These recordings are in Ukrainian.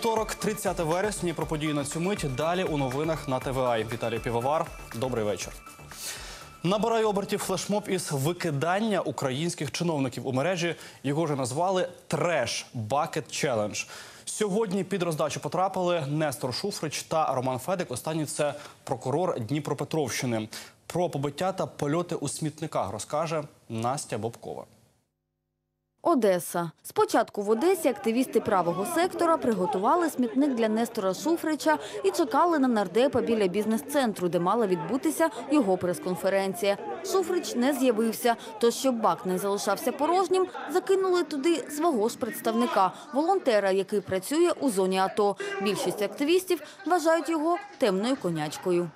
Вівторок, 30 вересня. Про події на цю мить. Далі у новинах на ТВА. Віталій Півовар. Добрий вечір. Набирає обертів флешмоб із викидання українських чиновників у мережі. Його вже назвали треш бакет челендж. Сьогодні під роздачу потрапили Нестор Шуфрич та Роман Федик. Останній це прокурор Дніпропетровщини. Про побиття та польоти у смітниках розкаже Настя Бобкова. Одеса. Спочатку в Одесі активісти правого сектора приготували смітник для Нестора Шуфрича і чекали на нардепа біля бізнес-центру, де мала відбутися його прес-конференція. Шуфрич не з'явився, тож щоб бак не залишався порожнім, закинули туди свого ж представника, волонтера, який працює у зоні АТО. Більшість активістів вважають його темною конячкою.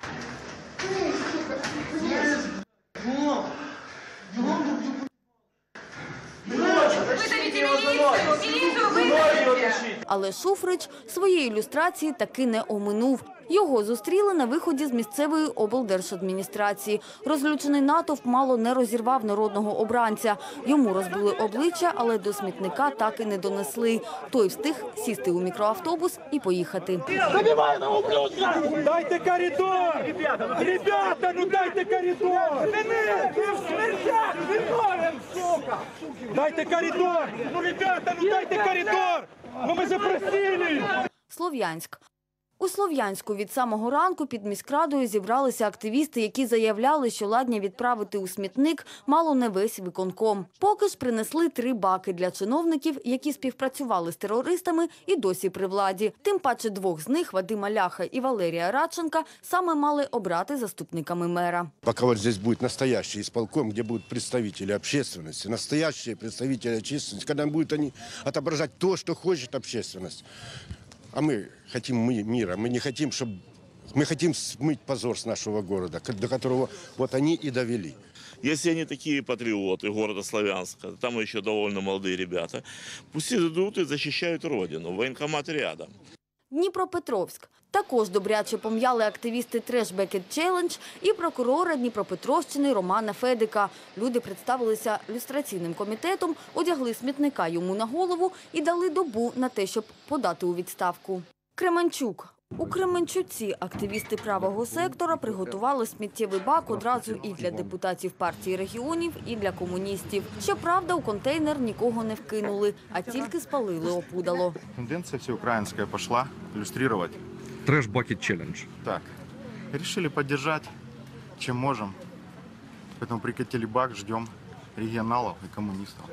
我们是中人民。Але Шуфрич своєї ілюстрації таки не оминув. Його зустріли на виході з місцевої облдержадміністрації. Розлючений натовп мало не розірвав народного обранця. Йому розбили обличчя, але до смітника так і не донесли. Той встиг сісти у мікроавтобус і поїхати. Дайте коридор! Ребята, Ребята, ну дайте коридор! Дайте коридор! Ну, ребята, ну дайте коридор! Ну мы запросили! Слов'янськ. У Слов'янську від самого ранку під міськрадою зібралися активісти, які заявляли, що ладні відправити у смітник мало не весь виконком. Поки ж принесли три баки для чиновників, які співпрацювали з терористами і досі при владі. Тим паче двох з них, Вадима Ляха і Валерія Радченка, саме мали обрати заступниками мера. Пока вот здесь будет настоящий исполком, где будут представители общественности, настоящие представители общественности, когда будут они отображать то, что хочет общественность. А мы хотим мы мира, мы не хотим, чтобы... Мы хотим смыть позор с нашего города, к- до которого вот они и довели. Если они такие патриоты города Славянска, там еще довольно молодые ребята, пусть идут и защищают родину. Военкомат рядом. Дніпропетровськ. також добряче пом'яли активісти Треш Бекет Челендж і прокурора Дніпропетровщини Романа Федика. Люди представилися люстраційним комітетом, одягли смітника йому на голову і дали добу на те, щоб подати у відставку. Кременчук. У Кременчуці активісти правого сектора приготували сміттєвий бак одразу і для депутатів партії регіонів, і для комуністів. Щоправда, у контейнер нікого не вкинули, а тільки спалили опудало. Тенденция всеукраинская пошла иллюстрировать. Трэш Bucket Challenge. Так, решили поддержать, чем можем. Поэтому прикатили бак, ждем регионалов и коммунистов.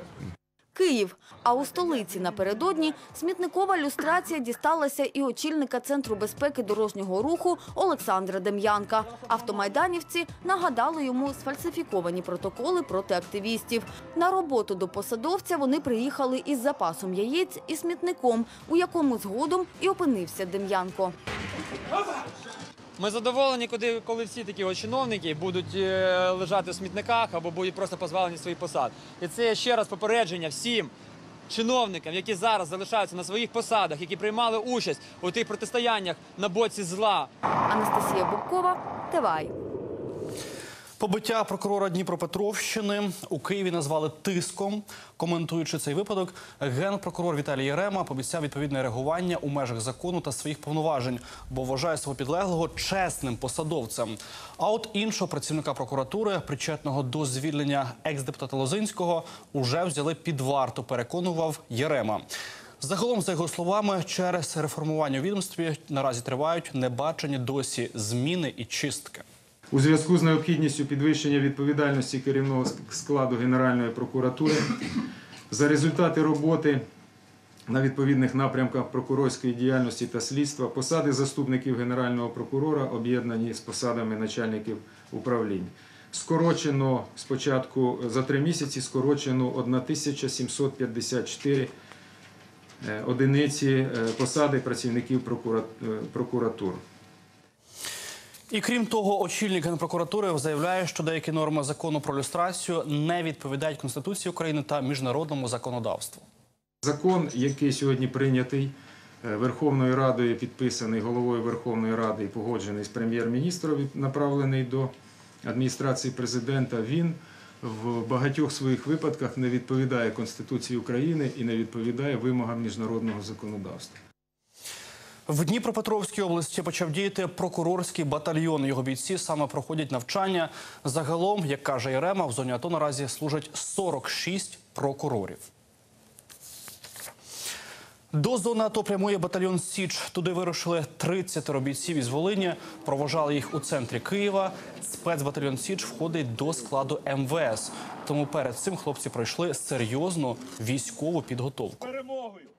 Київ. А у столиці напередодні смітникова люстрація дісталася і очільника Центру безпеки дорожнього руху Олександра Дем'янка. Автомайданівці нагадали йому сфальсифіковані протоколи проти активістів. На роботу до посадовця вони приїхали із запасом яєць і смітником, у якому згодом і опинився Дем'янко. Ми задоволені, коли, коли всі такі чиновники будуть е, лежати в смітниках або будуть просто позбавлені своїх посад. І це ще раз попередження всім чиновникам, які зараз залишаються на своїх посадах, які приймали участь у тих протистояннях на боці зла. Анастасія Бубкова, Тивай. Побиття прокурора Дніпропетровщини у Києві назвали тиском. Коментуючи цей випадок, генпрокурор Віталій Єрема пообіцяв відповідне реагування у межах закону та своїх повноважень, бо вважає свого підлеглого чесним посадовцем. А от іншого працівника прокуратури, причетного до звільнення екс-депутата Лозинського, уже взяли під варту. Переконував Єрема. Загалом, за його словами, через реформування у відомстві наразі тривають небачені досі зміни і чистки. У зв'язку з необхідністю підвищення відповідальності керівного складу Генеральної прокуратури за результати роботи на відповідних напрямках прокурорської діяльності та слідства посади заступників Генерального прокурора об'єднані з посадами начальників управлінь. Скорочено спочатку за три місяці скорочено 1754 е, одиниці е, посади працівників е, прокуратур. І крім того, очільник генпрокуратури заявляє, що деякі норми закону про люстрацію не відповідають Конституції України та міжнародному законодавству. Закон, який сьогодні прийнятий е, Верховною Радою, підписаний головою Верховної Ради і погоджений з прем'єр-міністром, направлений до адміністрації президента, він в багатьох своїх випадках не відповідає Конституції України і не відповідає вимогам міжнародного законодавства. В Дніпропетровській області почав діяти прокурорський батальйон. Його бійці саме проходять навчання. Загалом, як каже Єрема, в зоні АТО наразі служать 46 прокурорів. До зони АТО прямує батальйон Січ. Туди вирушили 30 бійців із Волині. Провожали їх у центрі Києва. Спецбатальйон Січ входить до складу МВС. Тому перед цим хлопці пройшли серйозну військову підготовку.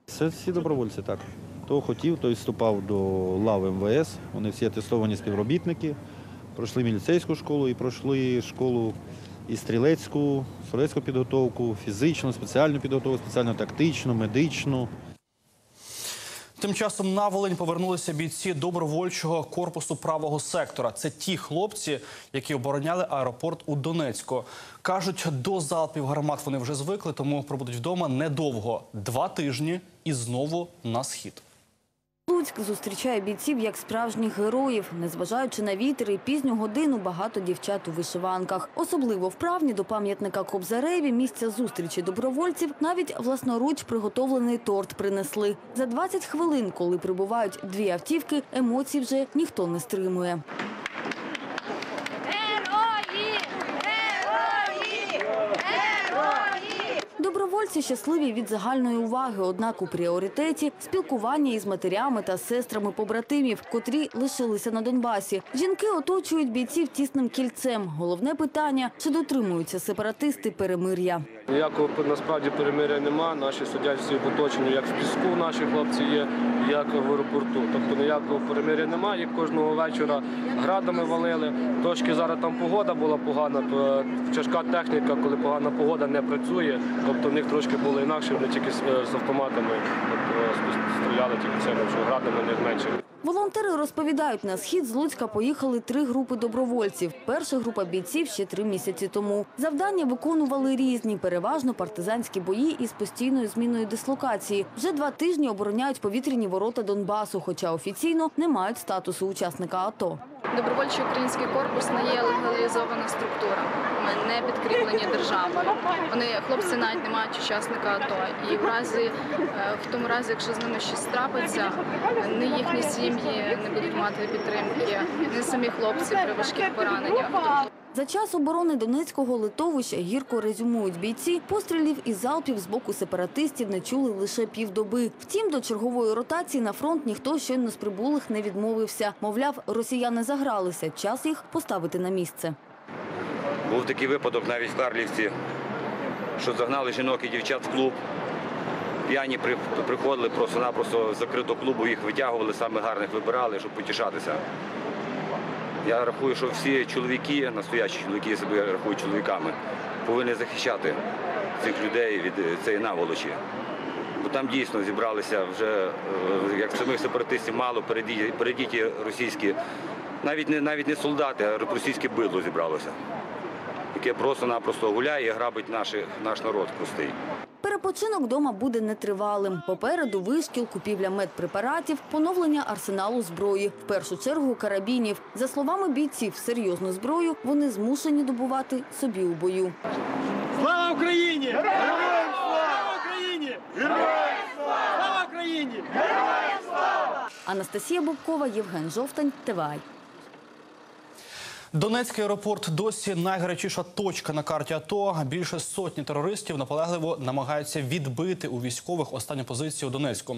Це всі добровольці, так. Хто хотів, той вступав до лав МВС. Вони всі атестовані співробітники. Пройшли міліцейську школу і пройшли школу і стрілецьку, стрілецьку підготовку, фізичну, спеціальну підготовку, спеціально-тактичну, медичну. Тим часом на Волинь повернулися бійці добровольчого корпусу правого сектора. Це ті хлопці, які обороняли аеропорт у Донецьку. Кажуть, до залпів гармат вони вже звикли, тому пробудуть вдома недовго два тижні і знову на схід. Луцьк зустрічає бійців як справжніх героїв. Незважаючи на вітер і пізню годину, багато дівчат у вишиванках. Особливо вправні до пам'ятника Кобзареві місця зустрічі добровольців навіть власноруч приготовлений торт принесли. За 20 хвилин, коли прибувають дві автівки, емоцій вже ніхто не стримує. Добровольці щасливі від загальної уваги, однак у пріоритеті спілкування із матерями та сестрами побратимів, котрі лишилися на Донбасі. Жінки оточують бійців тісним кільцем. Головне питання чи дотримуються сепаратисти перемир'я. Ніякого насправді перемиря нема. Наші судять всі в оточенні, як в піску наші хлопці є, як в аеропорту. Тобто ніякого перемиря немає. Їх кожного вечора градами валили. Трошки зараз там погода була погана, то тяжка техніка, коли погана погода, не працює. Тобто в них трошки було інакше, вони тільки з, з автоматами тобто, стріляли тільки цими, що градами них менше. Волонтери розповідають, на схід з Луцька поїхали три групи добровольців. Перша група бійців ще три місяці тому. Завдання виконували різні, переважно партизанські бої із постійною зміною дислокації. Вже два тижні обороняють повітряні ворота Донбасу, хоча офіційно не мають статусу учасника АТО. Добровольчий український корпус не є легалізована структура. Ми не підкріплені державою. Вони хлопці навіть не мають учасника АТО. І в разі е, в тому разі, якщо з ними щось трапиться, не їхні сім'ї не будуть мати підтримки, не самі хлопці при важких пораненнях. За час оборони Донецького литовища гірко резюмують бійці. Пострілів і залпів з боку сепаратистів не чули лише півдоби. Втім, до чергової ротації на фронт ніхто щойно з прибулих не відмовився. Мовляв, росіяни загралися. Час їх поставити на місце. Був такий випадок навіть в Карлівці, що загнали жінок і дівчат в клуб. П'яні приходили просто-напросто з закритого клубу, їх витягували, саме гарних вибирали, щоб потішатися. Я рахую, що всі чоловіки, настоящі чоловіки, я себе рахую чоловіками, повинні захищати цих людей від е, цієї наволочі. Бо там дійсно зібралися вже, е, як самих сепаратистів, мало передіті, російські, навіть не, навіть не солдати, а російське бидло зібралося, яке просто-напросто гуляє і грабить наші, наш народ простий. Перепочинок вдома буде нетривалим. Попереду вишкіл, купівля медпрепаратів, поновлення арсеналу зброї. В першу чергу карабінів. За словами бійців, серйозну зброю вони змушені добувати собі у бою. Слава Україні! Героям слава Україні! Героям слава Україні! Анастасія Бобкова, Євген Жовтань, ТВАЙ. Донецький аеропорт досі найгарячіша точка на карті АТО. Більше сотні терористів наполегливо намагаються відбити у військових останню позицію у Донецьку.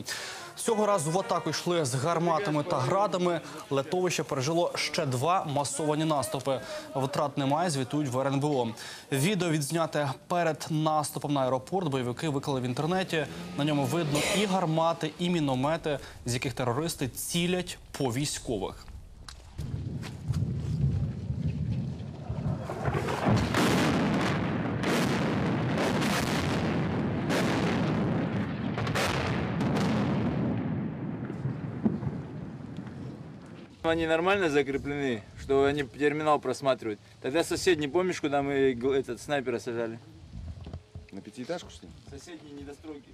Цього разу в атаку йшли з гарматами та градами. Летовище пережило ще два масовані наступи. Втрат немає, звітують в РНБО. Відео відзняте перед наступом на аеропорт. Бойовики виклали в інтернеті. На ньому видно і гармати, і міномети, з яких терористи цілять по військових. Они нормально закреплены, что они терминал просматривают. Тогда соседний, помнишь, куда мы этот снайпера сажали? На пятиэтажку, что ли? Соседние недостройки.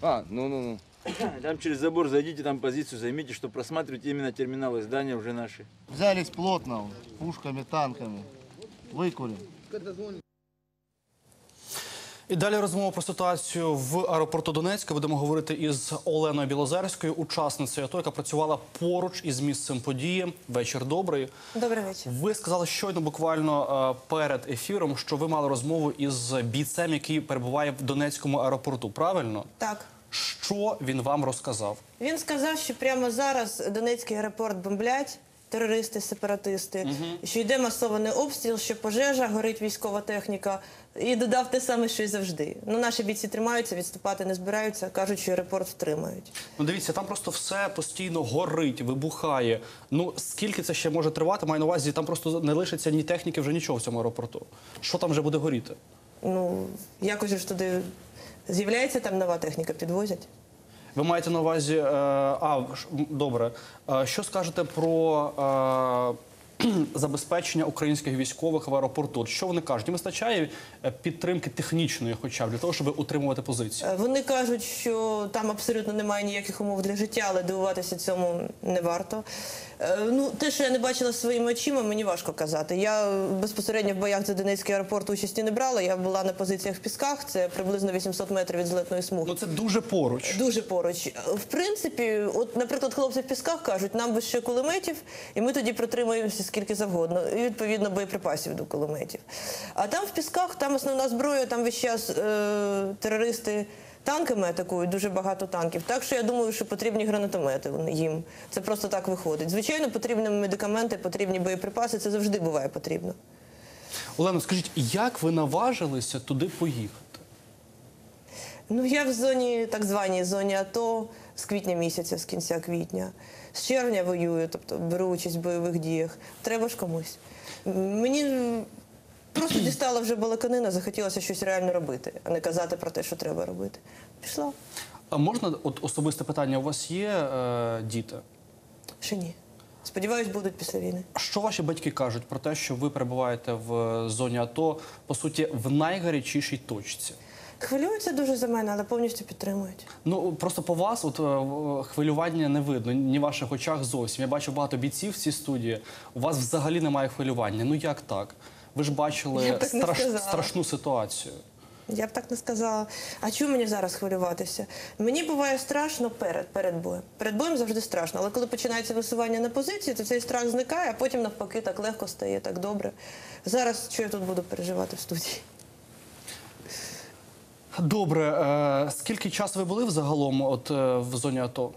А, ну-ну-ну. Там через забор зайдите, там позицию займите, чтобы просматривать именно терминалы, здания уже наши. Взялись плотно, пушками, танками. Выкурим. І далі розмова про ситуацію в аеропорту Донецька. Будемо говорити із Оленою Білозерською, учасницею АТО, яка працювала поруч із місцем події. Вечір добрий. Добрий вечір. Ви сказали щойно, буквально е, перед ефіром, що ви мали розмову із бійцем, який перебуває в Донецькому аеропорту. Правильно? Так. Що він вам розказав? Він сказав, що прямо зараз Донецький аеропорт бомблять терористи, сепаратисти, що йде масований обстріл, що пожежа, горить військова техніка. І додав те саме, що й завжди. Ну, наші бійці тримаються, відступати не збираються, кажуть, що аеропорт втримають. Ну, дивіться, там просто все постійно горить, вибухає. Ну скільки це ще може тривати? Маю на увазі, там просто не лишиться ні техніки, вже нічого в цьому аеропорту. Що там вже буде горіти? Ну, якось ж туди з'являється там нова техніка, підвозять. Ви маєте на увазі, е, а добре. Е, що скажете про е, забезпечення українських військових в аеропорту? Що вони кажуть? Їм вистачає е, підтримки технічної, хоча б для того, щоб утримувати позиції. Е, Вони кажуть, що там абсолютно немає ніяких умов для життя, але дивуватися цьому не варто. Е, Ну, те, що я не бачила своїми очима, мені важко казати. Я безпосередньо в боях за Донецький аеропорт участі не брала. Я була на позиціях в Пісках, це приблизно 800 метрів від злетної смуги. Ну це дуже поруч. Дуже поруч. В принципі, от, наприклад, хлопці в Пісках кажуть, нам би ще кулеметів, і ми тоді протримаємося скільки завгодно, і відповідно боєприпасів до кулеметів. А там в Пісках, там основна зброя, там весь час е, терористи танками атакують, дуже багато танків. Так що я думаю, що потрібні гранатомети їм. Це просто так виходить. Звичайно, потрібні медикаменти, потрібні боєприпаси, це завжди буває потрібно. Олено, скажіть, як ви наважилися туди поїхати? Ну, я в зоні, так званій зоні АТО з квітня місяця, з кінця квітня. З червня воюю, тобто беру участь в бойових діях. Треба ж комусь. Мені просто дістала вже балаканина, захотілося щось реально робити, а не казати про те, що треба робити. Пішла. А можна от особисте питання? У вас є е, діти? Ще ні. Сподіваюсь, будуть після війни. Що ваші батьки кажуть про те, що ви перебуваєте в зоні АТО, по суті, в найгарячішій точці? Хвилюються дуже за мене, але повністю підтримують. Ну просто по вас, от е, хвилювання не видно, ні в ваших очах зовсім. Я бачу багато бійців в цій студії. У вас взагалі немає хвилювання. Ну як так? Ви ж бачили страш- страшну ситуацію. Я б так не сказала. А чому мені зараз хвилюватися? Мені буває страшно перед, перед боєм. Перед боєм завжди страшно, але коли починається висування на позиції, то цей страх зникає, а потім навпаки так легко стає, так добре. Зараз що я тут буду переживати в студії? Добре, е, скільки часу ви були взагалом от, е, в зоні АТО?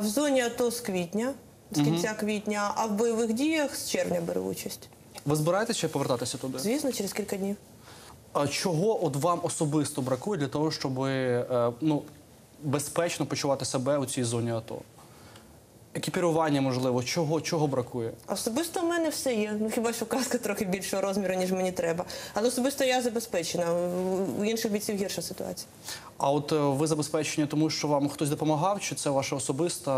В зоні АТО з квітня, з кінця квітня, а в бойових діях з червня беру участь. Ви збираєтеся ще повертатися туди? Звісно, через кілька днів. А чого от вам особисто бракує для того, щоб е, ну, безпечно почувати себе у цій зоні АТО? Екіпірування, можливо, чого, чого бракує? Особисто в мене все є. Ну хіба що каска трохи більшого розміру, ніж мені треба. Але особисто я забезпечена. У- інших бійців гірша ситуація. А от е, ви забезпечені тому, що вам хтось допомагав, чи це ваша особиста?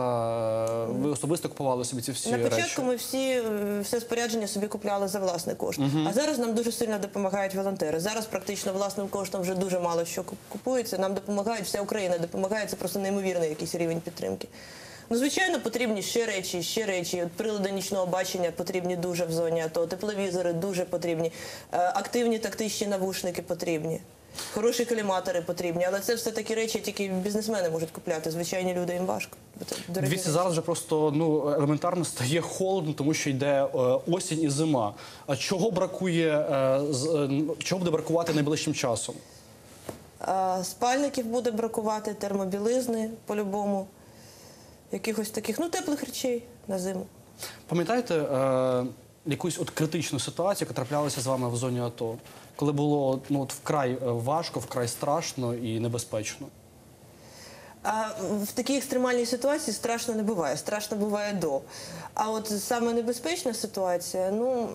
е, Ви особисто купували собі ці всі На початку речі? ми всі е, все спорядження собі купляли за власний кошт. Мгм. А зараз нам дуже сильно допомагають волонтери. Зараз практично власним коштом вже дуже мало що куп- купується. Нам допомагають, вся Україна допомагає. Це просто неймовірний якийсь рівень підтримки. Ну, звичайно, потрібні ще речі, ще речі. От прилади нічного бачення потрібні дуже в зоні АТО, тепловізори дуже потрібні, е, активні тактичні навушники потрібні. Хороші коліматори потрібні, але це все такі речі, тільки бізнесмени можуть купляти. Звичайні люди їм важко. Дивіться, зараз вже просто ну елементарно стає холодно, тому що йде е, осінь і зима. А чого бракує е, з- е, чого буде бракувати найближчим часом? А, Спальників буде бракувати, термобілизни по-любому, якихось таких, ну, теплих речей на зиму. Пам'ятаєте е, якусь от критичну ситуацію, яка траплялася з вами в зоні АТО, коли було ну от вкрай е, важко, вкрай страшно і небезпечно? А в такій екстремальній ситуації страшно не буває, страшно буває до. А от саме небезпечна ситуація, ну.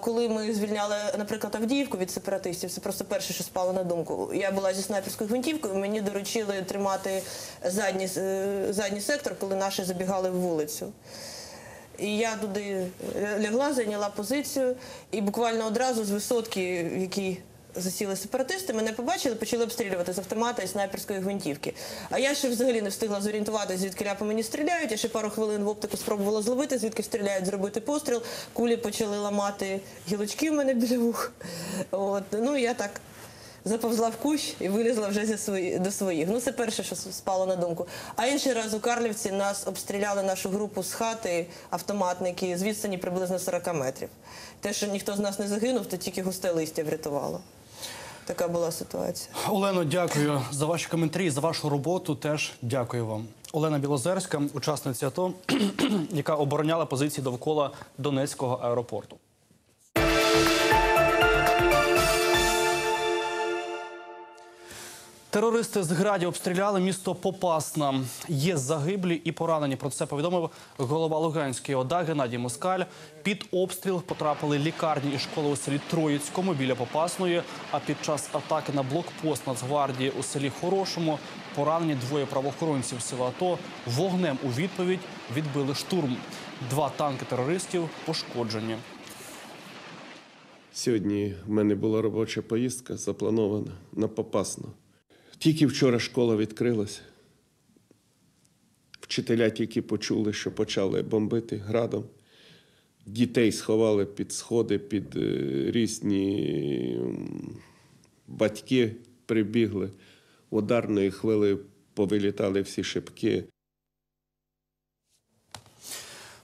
Коли ми звільняли, наприклад, Авдіївку від сепаратистів, це просто перше, що спало на думку. Я була зі снайперською гвинтівкою, мені доручили тримати задній, е, задній сектор, коли наші забігали в вулицю. І я туди е, лягла, зайняла позицію, і буквально одразу з висотки, в якій засіли сепаратисти, мене побачили, почали обстрілювати з автомата і снайперської гвинтівки. А я ще взагалі не встигла зорієнтуватися, звідки ля по мені стріляють. Я ще пару хвилин в оптику спробувала зловити, звідки стріляють, зробити постріл. Кулі почали ламати гілочки в мене біля вух. От. Ну, я так заповзла в кущ і вилізла вже зі свої, до своїх. Ну, це перше, що спало на думку. А інший раз у Карлівці нас обстріляли нашу групу з хати автоматники з відстані приблизно 40 метрів. Те, що ніхто з нас не загинув, то тільки густе листя врятувало. Така була ситуація. Олено, дякую за ваші коментарі, за вашу роботу. Теж дякую вам. Олена Білозерська, учасниця АТО, яка обороняла позиції довкола Донецького аеропорту. Терористи з граді обстріляли місто Попасна. Є загиблі і поранені. Про це повідомив голова Луганської ОДА Геннадій Москаль. Під обстріл потрапили лікарні і школи у селі Троїцькому біля Попасної. А під час атаки на блокпост Нацгвардії у селі Хорошому поранені двоє правоохоронців села АТО. Вогнем у відповідь відбили штурм. Два танки терористів пошкоджені. Сьогодні в мене була робоча поїздка запланована на Попасну. Тільки вчора школа відкрилася. Вчителя тільки почули, що почали бомбити градом. Дітей сховали під сходи, під е, різні батьки прибігли. Ударної хвили повилітали всі шибки.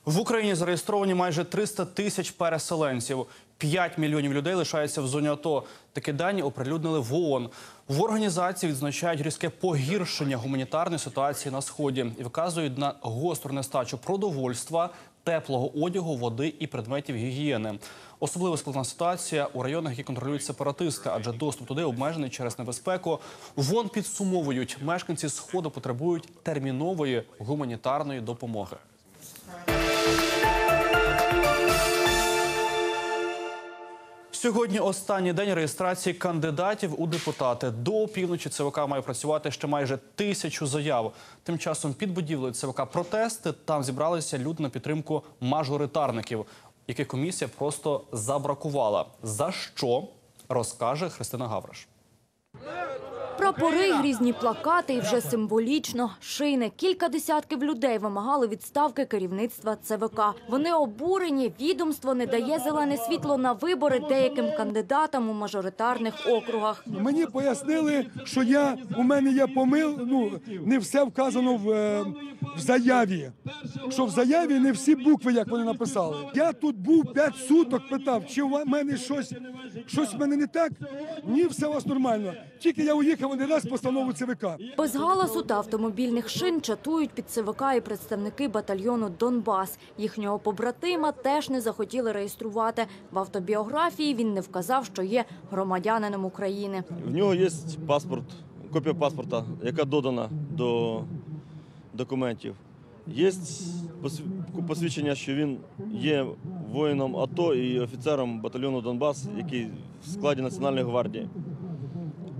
В Україні зареєстровані майже 300 тисяч переселенців. 5 мільйонів людей лишаються в зоні АТО. Такі дані оприлюднили в ООН. В організації відзначають різке погіршення гуманітарної ситуації на сході і вказують на гостру нестачу продовольства, теплого одягу, води і предметів гігієни. Особливо складна ситуація у районах, які контролюють сепаратисти, адже доступ туди обмежений через небезпеку. ВОН підсумовують, мешканці сходу потребують термінової гуманітарної допомоги. Сьогодні останній день реєстрації кандидатів у депутати. До півночі ЦВК має працювати ще майже тисячу заяв. Тим часом під будівлею ЦВК протести. Там зібралися люди на підтримку мажоритарників, яких комісія просто забракувала. За що розкаже Христина Гавриш. Прапори, грізні плакати і вже символічно шини. Кілька десятків людей вимагали відставки керівництва ЦВК. Вони обурені. Відомство не дає зелене світло на вибори деяким кандидатам у мажоритарних округах. Мені пояснили, що я у мене є помил. Ну не все вказано в, е, в заяві. Що в заяві не всі букви, як вони написали. Я тут був 5 суток, питав, чи у мене щось, щось в мене не так. Ні, все у вас нормально. Тільки я уїхав один раз постанову ЦВК. Без галасу та автомобільних шин чатують під ЦВК і представники батальйону Донбас. Їхнього побратима теж не захотіли реєструвати. В автобіографії він не вказав, що є громадянином України. В нього є паспорт, копія паспорта, яка додана до документів. Є посві- посвідчення, що він є воїном АТО і офіцером батальйону Донбас, який в складі Національної гвардії.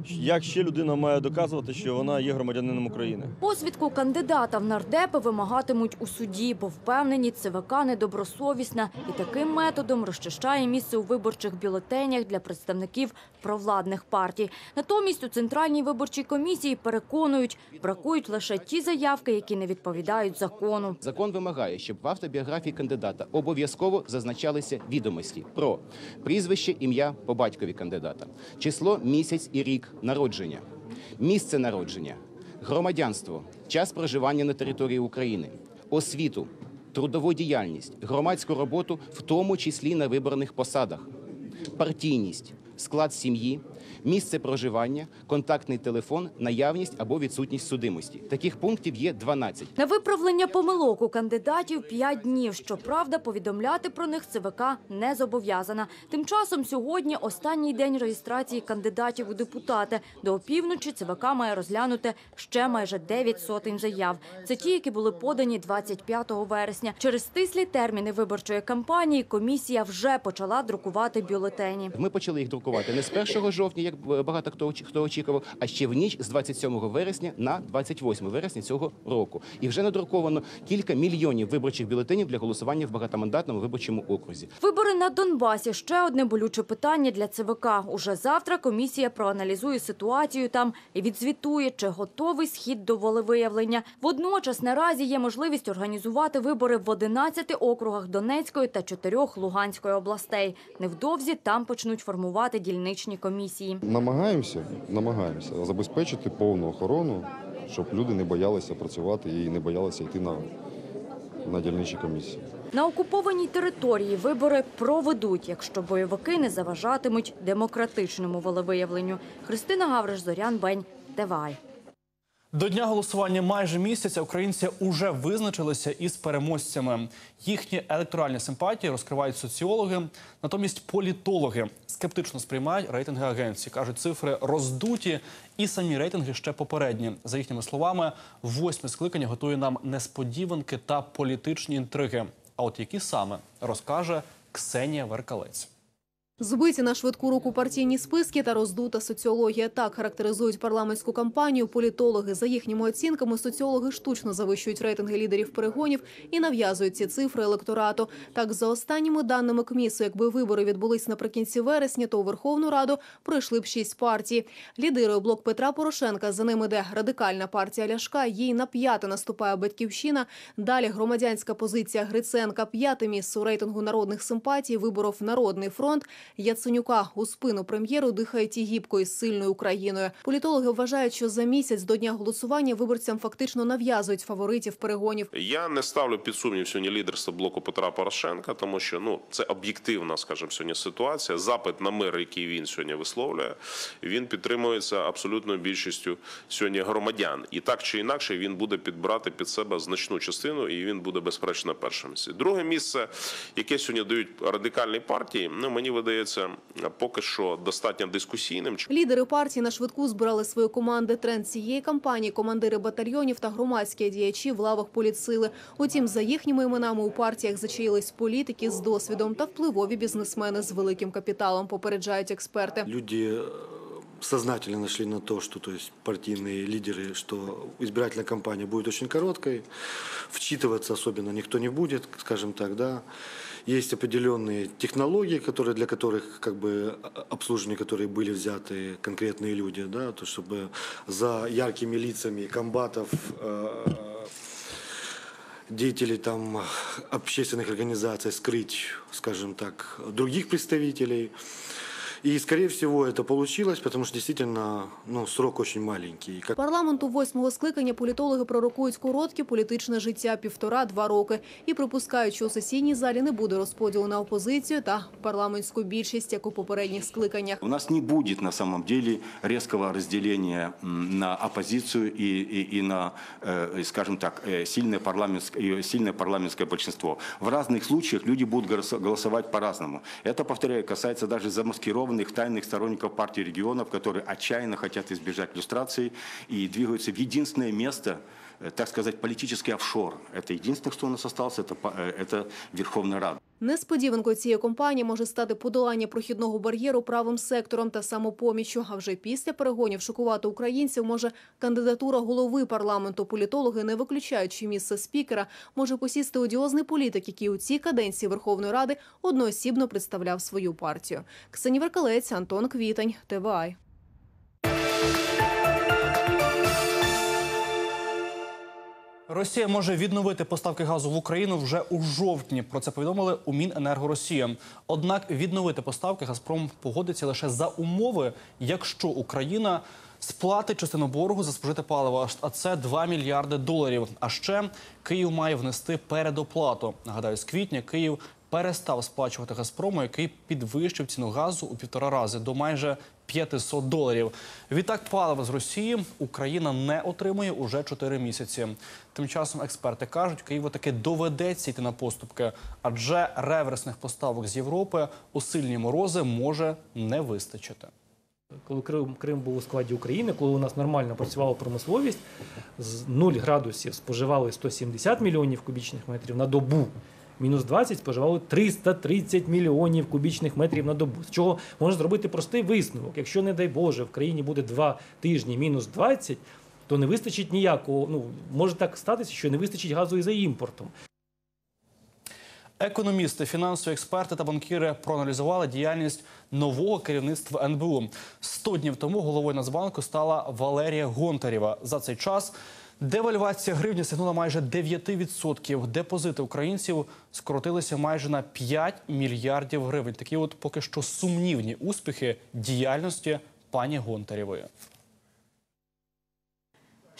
Як ще людина має доказувати, що вона є громадянином України? Посвідку кандидата в нардепи вимагатимуть у суді, бо впевнені, ЦВК недобросовісна і таким методом розчищає місце у виборчих бюлетенях для представників провладних партій. Натомість у Центральній виборчій комісії переконують, бракують лише ті заявки, які не відповідають закону. Закон вимагає, щоб в автобіографії кандидата обов'язково зазначалися відомості про прізвище, ім'я по батькові кандидата, число, місяць і рік народження, місце народження, громадянство, час проживання на території України, освіту, трудову діяльність, громадську роботу, в тому числі на виборних посадах, партійність, склад сім'ї, місце проживання, контактний телефон, наявність або відсутність судимості. Таких пунктів є 12. На виправлення помилок у кандидатів 5 днів. Щоправда, повідомляти про них ЦВК не зобов'язана. Тим часом сьогодні останній день реєстрації кандидатів у депутати. До опівночі ЦВК має розглянути ще майже 9 сотень заяв. Це ті, які були подані 25 вересня. Через стислі терміни виборчої кампанії комісія вже почала друкувати бюлетені. Ми почали їх друкувати. не з 1 жовтня, як багато хто хто очікував, а ще в ніч з 27 вересня на 28 вересня цього року. І вже надруковано кілька мільйонів виборчих бюлетенів для голосування в багатомандатному виборчому окрузі. Вибори на Донбасі – ще одне болюче питання для ЦВК. Уже завтра комісія проаналізує ситуацію там і відзвітує, чи готовий схід до волевиявлення. Водночас наразі є можливість організувати вибори в 11 округах Донецької та 4 Луганської областей. Невдовзі там почнуть формувати дільничні комісії. Намагаємося, намагаємося забезпечити повну охорону, щоб люди не боялися працювати і не боялися йти на, на дільничі комісії. На окупованій території вибори проведуть, якщо бойовики не заважатимуть демократичному волевиявленню. Христина Гавриш, Зорян Бень, ТВАЙ. До дня голосування майже місяця українці уже визначилися із переможцями. Їхні електоральні симпатії розкривають соціологи, натомість політологи скептично сприймають рейтинги агенцій. кажуть, цифри роздуті, і самі рейтинги ще попередні. За їхніми словами, восьме скликання готує нам несподіванки та політичні інтриги. А от які саме розкаже Ксенія Веркалець. Збиті на швидку руку партійні списки та роздута соціологія. Так характеризують парламентську кампанію політологи. За їхніми оцінками, соціологи штучно завищують рейтинги лідерів перегонів і нав'язують ці цифри електорату. Так, за останніми даними КМІСу, якби вибори відбулись наприкінці вересня, то у Верховну Раду пройшли б шість партій. Лідирує блок Петра Порошенка. За ним іде радикальна партія Ляшка. Їй на п'яте наступає Батьківщина. Далі громадянська позиція Гриценка. П'яте місце у рейтингу народних симпатій виборов Народний фронт. Яценюка у спину прем'єру дихає ті гібко із сильною Україною. Політологи вважають, що за місяць до дня голосування виборцям фактично нав'язують фаворитів перегонів. Я не ставлю під сумнів сьогодні лідерство блоку Петра Порошенка, тому що ну це об'єктивна, скажімо, сьогодні ситуація. Запит на мир, який він сьогодні висловлює, він підтримується абсолютною більшістю сьогодні громадян. І так чи інакше він буде підбирати під себе значну частину, і він буде безперечно місці. Друге місце, яке сьогодні дають радикальні партії, ну мені видається поки що достатньо дискусійним. Лідери партії на швидку збирали свої команди. Тренд цієї кампанії командири батальйонів та громадські діячі в лавах політсили. Утім, за їхніми іменами у партіях зачаїлись політики з досвідом та впливові бізнесмени з великим капіталом. Попереджають експерти. Люди э, сознательно нашли на то, что то есть партийные лидеры, что избирательная кампания будет очень короткой, вчитываться особенно никто не будет, скажем так, да. Есть определенные технологии, которые, для которых как бы обслуживание, которые были взяты конкретные люди, да, то чтобы за яркими лицами комбатов э, деятелей там общественных организаций скрыть, скажем так, других представителей. И, скорее всего, это получилось, потому что действительно ну, срок очень маленький. Как Парламенту восьмого скликання політологи пророкують коротке політичне життя півтора-два роки і припускають, що у сесійній залі не буде розподілу на опозицію та парламентську більшість, як у попередніх скликаннях. У нас не будет на самом деле резкого разделения м, на оппозицию и, и, и на, э, скажем так, э, сильное парламентское, и сильное парламентское большинство. В разных случаях люди будут голосо- голосовать по-разному. Это, повторяю, касается даже замаскированных тайных сторонников партии регионов, которые отчаянно хотят избежать иллюстрации и двигаются в единственное место, э, так сказать, политический офшор. Это единственное, что у нас осталось, это, па- э, это Верховная Рада. Несподіванкою цієї кампанії може стати подолання прохідного бар'єру правим сектором та самопоміччю. А вже після перегонів шокувати українців може кандидатура голови парламенту. Політологи не виключають, що місце спікера може посісти одіозний політик, який у цій каденції Верховної Ради одноосібно представляв свою партію. Ксенія Веркалець, Антон Квітень, ТВАЙ. Росія може відновити поставки газу в Україну вже у жовтні. Про це повідомили у Міненерго Росія. Однак відновити поставки Газпром погодиться лише за умови, якщо Україна сплатить частину боргу за спожите паливо, а це 2 мільярди доларів. А ще Київ має внести передоплату. Нагадаю, з квітня Київ перестав сплачувати Газпрому, який підвищив ціну газу у півтора рази до майже 500 доларів. Відтак паливо з Росії Україна не отримує уже 4 місяці. Тим часом експерти кажуть, Києву таки доведеться йти на поступки, адже реверсних поставок з Європи у сильні морози може не вистачити. Коли Крим, Крим був у складі України, коли у нас нормально працювала промисловість, з 0 градусів споживали 170 мільйонів кубічних метрів на добу. Мінус 20 споживали 330 мільйонів кубічних метрів на добу. З чого можна зробити простий висновок. Якщо, не дай Боже, в країні буде два тижні мінус 20, то не вистачить ніякого. Ну може так статися, що не вистачить газу і за імпортом. Економісти, фінансові експерти та банкіри проаналізували діяльність нового керівництва НБУ. 100 днів тому головою Нацбанку стала Валерія Гонтарєва. За цей час девальвація гривні сягнула майже 9%. Депозити українців скоротилися майже на 5 мільярдів гривень. Такі от поки що сумнівні успіхи діяльності пані Гонтарєвої.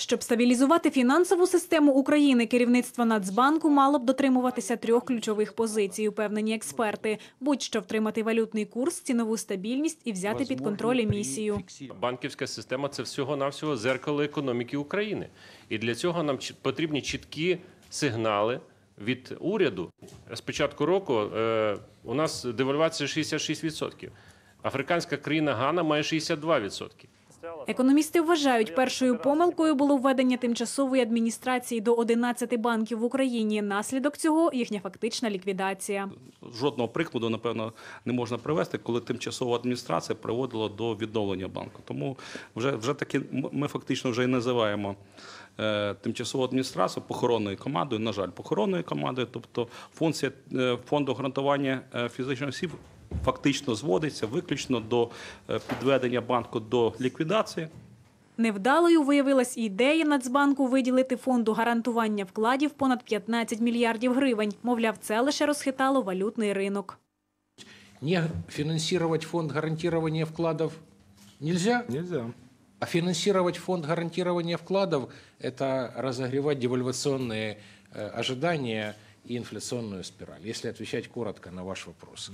Щоб стабілізувати фінансову систему України, керівництво Нацбанку мало б дотримуватися трьох ключових позицій, упевнені експерти: будь-що втримати валютний курс, цінову стабільність і взяти під контроль емісію. Банківська система це всього-навсього зеркало економіки України. І для цього нам потрібні чіткі сигнали від уряду. З початку року е, у нас девальвація 66%. Африканська країна Гана має 62%. Економісти вважають, першою помилкою було введення тимчасової адміністрації до 11 банків в Україні. Наслідок цього їхня фактична ліквідація. жодного прикладу, напевно, не можна привести, коли тимчасова адміністрація приводила до відновлення банку. Тому вже, вже таки ми фактично вже і називаємо е, тимчасову адміністрацію похоронною командою, на жаль, похоронною командою. Тобто функція е, фонду гарантування е, фізичних осіб фактично зводиться виключно до е, підведення банку до ліквідації. Невдалою виявилась і ідея Нацбанку виділити фонду гарантування вкладів понад 15 мільярдів гривень. Мовляв, це лише розхитало валютний ринок. Не финансировать фонд гарантирования вкладов нельзя? Нельзя. А финансировать фонд гарантирования вкладов – это разогревать девальвационные э, ожидания и инфляционную спираль, если отвечать коротко на ваш вопрос.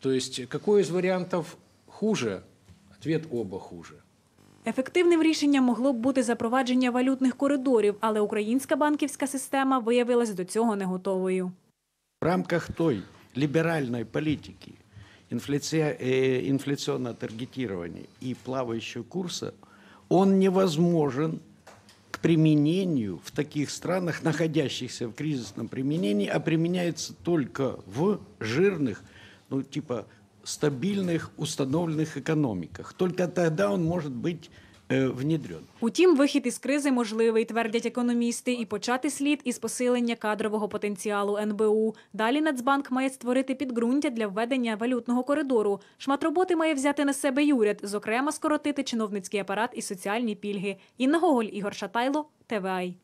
То есть какой из вариантов хуже? Ответ – оба хуже. Ефективним рішенням могло б бути запровадження валютних коридорів, але українська банківська система виявилась до цього не готовою. В рамках той либеральной политики инфляция- э, инфляционного таргетирования и плавающего курса, он невозможен применению в таких странах, находящихся в кризисном применении, а применяется только в жирных, ну типа стабильных, установленных экономиках. Только тогда он может быть внедрен. Утім, вихід із кризи можливий, твердять економісти, і почати слід із посилення кадрового потенціалу НБУ. Далі Нацбанк має створити підґрунтя для введення валютного коридору. Шмат роботи має взяти на себе й уряд, зокрема скоротити чиновницький апарат і соціальні пільги. Інна Гоголь, Ігор Шатайло, ТВАЙ.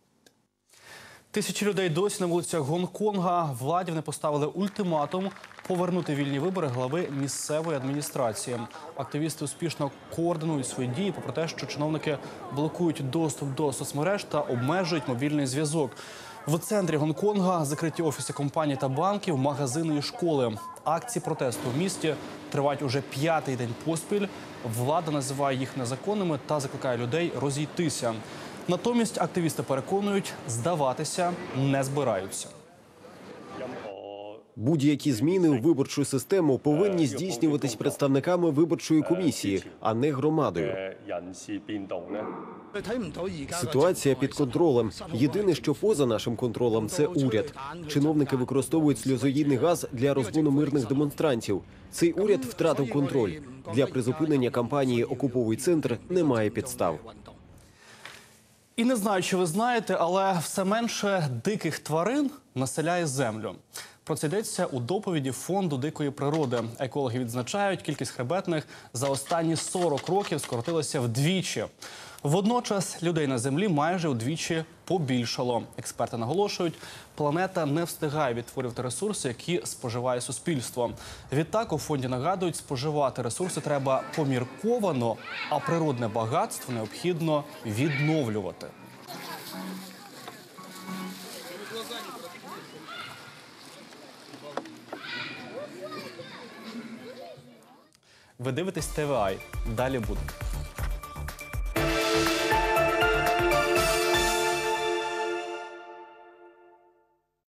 Тисячі людей досі на вулицях Гонконга. Владі вони поставили ультиматум повернути вільні вибори глави місцевої адміністрації. Активісти успішно координують свої дії, попри те, що чиновники блокують доступ до соцмереж та обмежують мобільний зв'язок. В центрі Гонконга закриті офіси компаній та банків, магазини і школи. Акції протесту в місті тривають уже п'ятий день поспіль. Влада називає їх незаконними та закликає людей розійтися. Натомість активісти переконують, здаватися не збираються. Будь-які зміни у виборчу систему повинні здійснюватись представниками виборчої комісії, а не громадою. Ситуація під контролем. Єдине, що поза нашим контролем, це уряд. Чиновники використовують сльозоїдний газ для розгону мирних демонстрантів. Цей уряд втратив контроль. Для призупинення кампанії Окуповий центр немає підстав. І не знаю, чи ви знаєте, але все менше диких тварин населяє землю. Про це йдеться у доповіді фонду дикої природи. Екологи відзначають, кількість хребетних за останні 40 років скоротилася вдвічі. Водночас людей на землі майже вдвічі побільшало. Експерти наголошують, планета не встигає відтворювати ресурси, які споживає суспільство. Відтак у фонді нагадують, споживати ресурси треба помірковано, а природне багатство необхідно відновлювати. Ви дивитесь ТВА. Далі буде.